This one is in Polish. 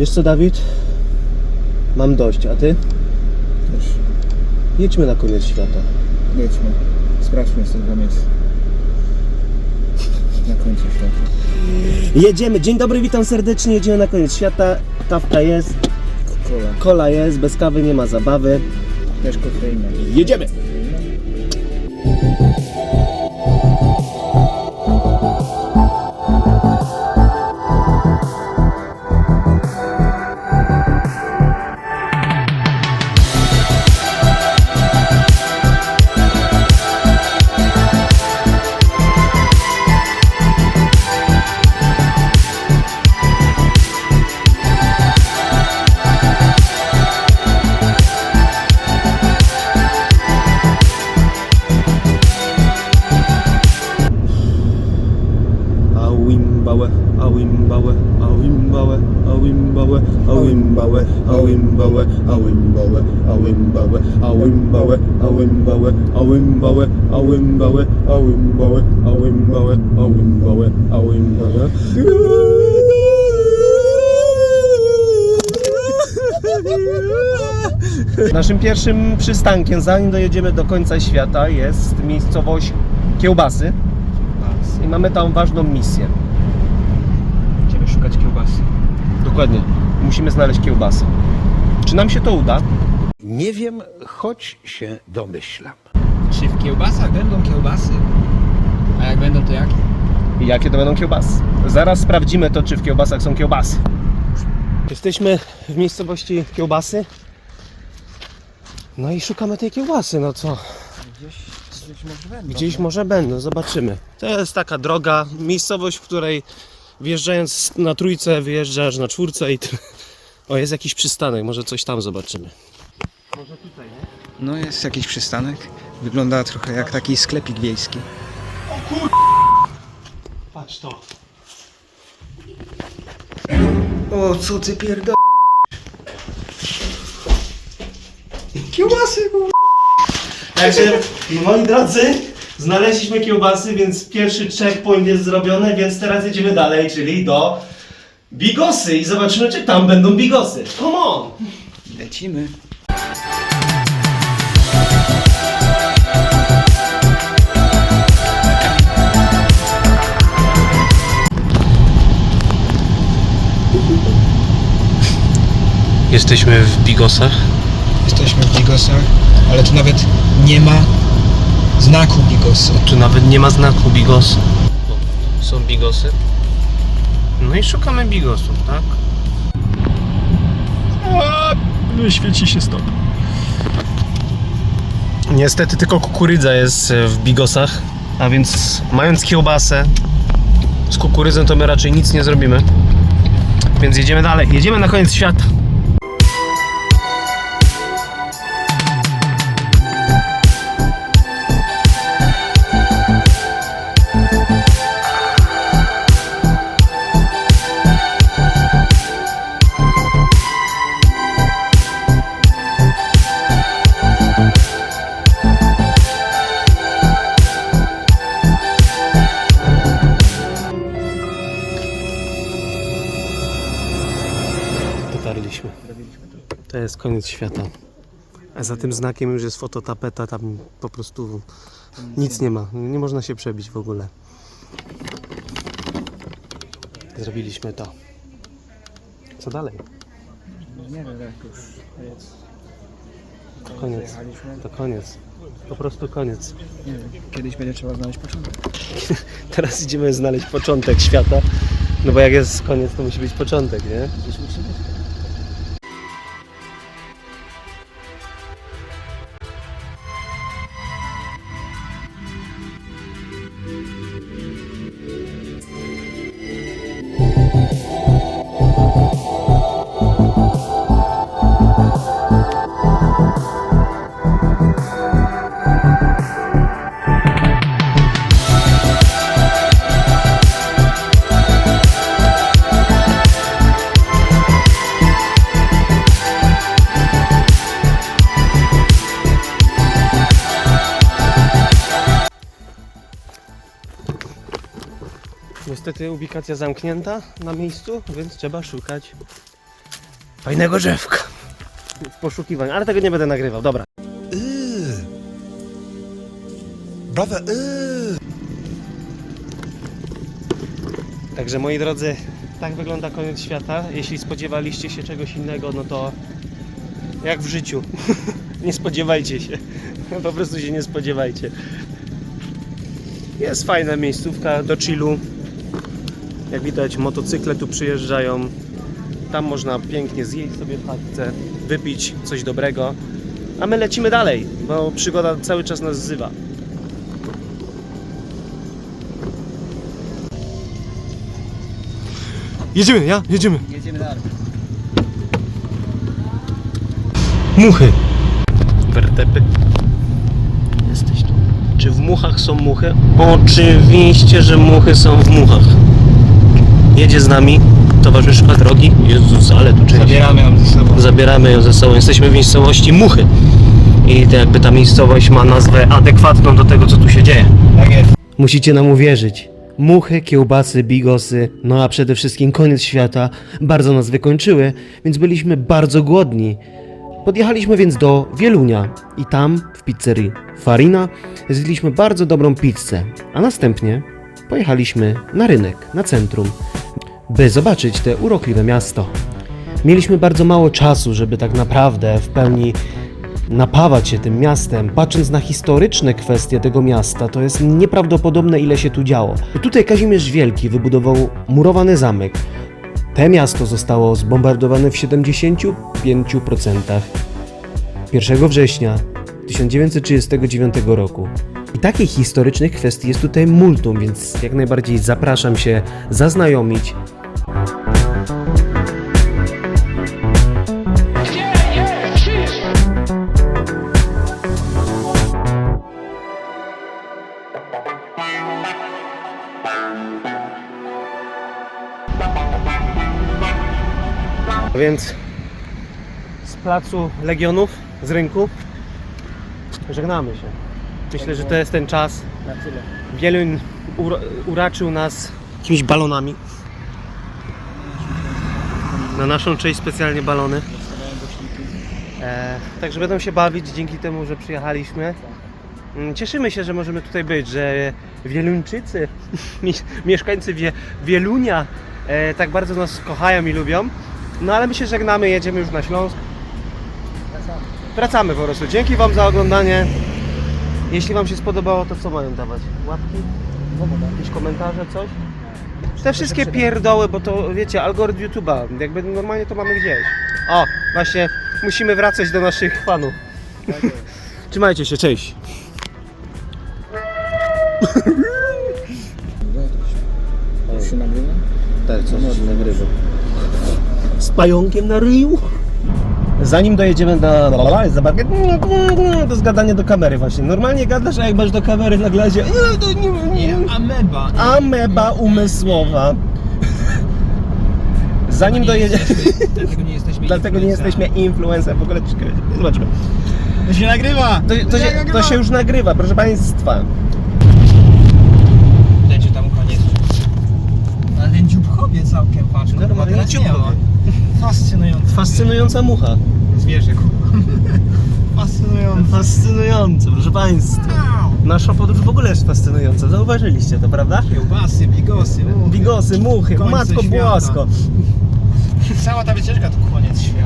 Wiesz co, Dawid? Mam dość, a ty? Też Jedźmy na koniec świata. jedźmy. Sprawdźmy z tego miejsca. Na końcu świata. Jedziemy. Dzień dobry, witam serdecznie. Jedziemy na koniec świata. Kawka jest, Cola. kola jest, bez kawy nie ma zabawy. Też kofeina. Jedziemy! Awimbałe, awimbałe, awimbałe, awimbałe, awimbałe, awimbałe, awimbałe, awimbałe, awimbałe, awimbałe, awimbałe, awimbałe, awimbałe, awimbałe. Naszym pierwszym przystankiem, zanim dojedziemy do końca świata, jest miejscowość Kiełbasy. I mamy tam ważną misję. Szukać kiełbasy. Dokładnie. Musimy znaleźć kiełbasę. Czy nam się to uda? Nie wiem, choć się domyślam. Czy w kiełbasach będą kiełbasy? A jak będą, to jakie? I jakie to będą kiełbasy? Zaraz sprawdzimy to, czy w kiełbasach są kiełbasy. Jesteśmy w miejscowości kiełbasy. No i szukamy tej kiełbasy, no co? Gdzieś, gdzieś może będą. Gdzieś może będą, zobaczymy. To jest taka droga, miejscowość, w której wjeżdżając na trójce, wyjeżdżasz na czwórce i... ty- O, jest jakiś przystanek, może coś tam zobaczymy. No jest jakiś przystanek. Wygląda trochę jak taki sklepik wiejski. Patrz to. O, co ty pierdol... Kiełbasy, kurwa. Także, moi drodzy, znaleźliśmy kiełbasy, więc pierwszy checkpoint jest zrobiony, więc teraz jedziemy dalej, czyli do Bigosy i zobaczymy, czy tam będą Bigosy. Come on! Lecimy. Jesteśmy w Bigosach. Jesteśmy w Bigosach, ale tu nawet nie ma znaku Bigosy. Tu nawet nie ma znaku Bigos. Są Bigosy. No i szukamy Bigosów, tak? Świeci się stop. Niestety tylko kukurydza jest e, w Bigosach, a więc mając kiełbasę z kukurydzą to my raczej nic nie zrobimy. Więc jedziemy dalej. Jedziemy na koniec świata. To jest koniec świata. A za tym znakiem już jest fototapeta, tam po prostu nic nie ma. Nie można się przebić w ogóle. Zrobiliśmy to. Co dalej? Nie wiem jak już jest. To koniec. To koniec. Po prostu koniec. Nie wiem, kiedyś będzie trzeba znaleźć początek. Teraz idziemy znaleźć początek świata. No bo jak jest koniec, to musi być początek, nie? Niestety ubikacja zamknięta na miejscu, więc trzeba szukać fajnego drzewka. W poszukiwaniu, ale tego nie będę nagrywał, dobra. Brother, yy. Także moi drodzy, tak wygląda koniec świata. Jeśli spodziewaliście się czegoś innego, no to jak w życiu. nie spodziewajcie się. Po prostu się nie spodziewajcie. Jest fajna miejscówka do chillu. Jak widać, motocykle tu przyjeżdżają. Tam można pięknie zjeść sobie w chatce, wypić coś dobrego. A my lecimy dalej, bo przygoda cały czas nas wzywa. Jedziemy, ja? Jedziemy. Jedziemy dalej. Muchy. Wertepy. Jesteś tu. Czy w muchach są muchy? Oczywiście, że muchy są w muchach. Jedzie z nami towarzyszka drogi. Jezus, ale tu część. Zabieramy ją ze sobą. Zabieramy ją ze sobą. Jesteśmy w miejscowości Muchy. I to jakby ta miejscowość ma nazwę adekwatną do tego, co tu się dzieje. Tak jest. Musicie nam uwierzyć. Muchy, kiełbasy, bigosy, no a przede wszystkim koniec świata bardzo nas wykończyły, więc byliśmy bardzo głodni. Podjechaliśmy więc do Wielunia i tam, w pizzerii Farina, zjedliśmy bardzo dobrą pizzę, a następnie pojechaliśmy na rynek, na centrum, by zobaczyć te urokliwe miasto. Mieliśmy bardzo mało czasu, żeby tak naprawdę w pełni napawać się tym miastem, patrząc na historyczne kwestie tego miasta, to jest nieprawdopodobne ile się tu działo. Tutaj Kazimierz Wielki wybudował murowany zamek. Te miasto zostało zbombardowane w 75%. 1 września 1939 roku. I takich historycznych kwestii jest tutaj multum, więc jak najbardziej zapraszam się zaznajomić. Więc z placu Legionów, z rynku, żegnamy się. Myślę, że to jest ten czas. Na tyle. Wieluń ura- uraczył nas jakimiś balonami. Na naszą część specjalnie balony. E, także będą się bawić dzięki temu, że przyjechaliśmy. Mm, Cieszymy się, że możemy tutaj być, że Wieluńczycy, mie- mieszkańcy Wie, Wielunia e, tak bardzo nas kochają i lubią. No ale my się żegnamy, jedziemy już na Śląsk. Wracamy po prostu. Dzięki Wam za oglądanie. Jeśli Wam się spodobało, to co mają dawać? Łapki? Jakieś komentarze, coś? Te wszystkie pierdoły, bo to wiecie, algorytm YouTube'a, jakby normalnie to mamy gdzieś. O, właśnie musimy wracać do naszych fanów. Trzymajcie się, cześć. Już się nagrywa? Tak, co się nagrywa. Z pająkiem na ryju. Zanim dojedziemy do, do, do zgadania do kamery właśnie. Normalnie gadasz, a jak masz do kamery na glazie, "E, to nie, nie, Ameba. ameba umysłowa. Zanim dojedziemy, Dlatego nie jesteśmy dlatego nie jesteśmy influencer, w ogóle czekaj, zobaczmy. To się nagrywa! To, to, się, to się już nagrywa, proszę Państwa. Leci tam koniec. Ale ten dziób całkiem, patrz. Normalnie dziób. Fascynujące. Fascynująca mucha. Zwierzę, kurwa. Fascynujące. Fascynujące, proszę Państwa. Nasza podróż w ogóle jest fascynująca, zauważyliście to, prawda? Kiełbasy, bigosy, muchy. Bigosy, muchy, Końce matko świata. błasko. Cała ta wycieczka to koniec świata.